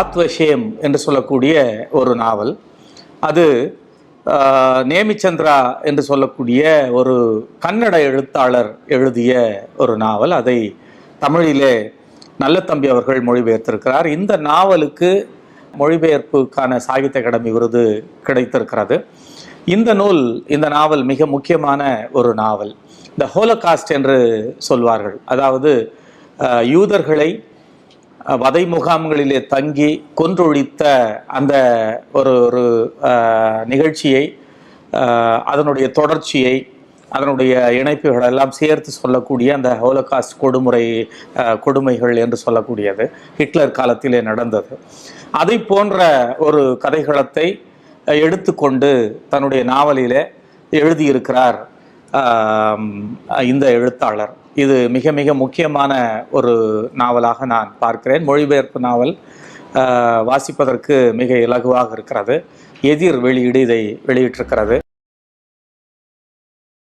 ஆத்வஷேம் என்று சொல்லக்கூடிய ஒரு நாவல். அது நேமிச்சந்திரா என்று சொல்லக்கூடிய ஒரு கன்னட எழுத்தாளர் எழுதிய ஒரு நாவல். அதை தமிழிலே நல்லத்தம்பி அவர்கள் மொழிபெயர்த்திருக்கிறார். இந்த நாவலுக்கு மொழிபெயர்ப்புக்கான சாகித்ய அகாடமி விருது கிடைத்திருக்கிறது. இந்த நூல் இந்த நாவல் மிக முக்கியமான ஒரு நாவல். த ஹோலகாஸ்ட் என்று சொல்வார்கள். அதாவது யூதர்களை வதை முகாம்களிலே தங்கி கொன்றொழித்த அந்த ஒரு ஒரு நிகழ்ச்சியை அதனுடைய தொடர்ச்சியை அதனுடைய இணைப்புகள் எல்லாம் சேர்த்து சொல்லக்கூடிய அந்த ஹோலகாஸ்ட் கொடுமுறை கொடுமைகள் என்று சொல்லக்கூடியது ஹிட்லர் காலத்திலே நடந்தது. அதை போன்ற ஒரு கதைகளத்தை எடுத்துக்கொண்டு தன்னுடைய நாவலிலே எழுதியிருக்கிறார் இந்த எழுத்தாளர். இது மிக மிக முக்கியமான ஒரு நாவலாக நான் பார்க்கிறேன். மொழிபெயர்ப்பு நாவல் வாசிப்பதற்கு மிக இலகுவாக இருக்கிறது. எதிர் வெளியீடு இதை வெளியிட்டிருக்கிறது.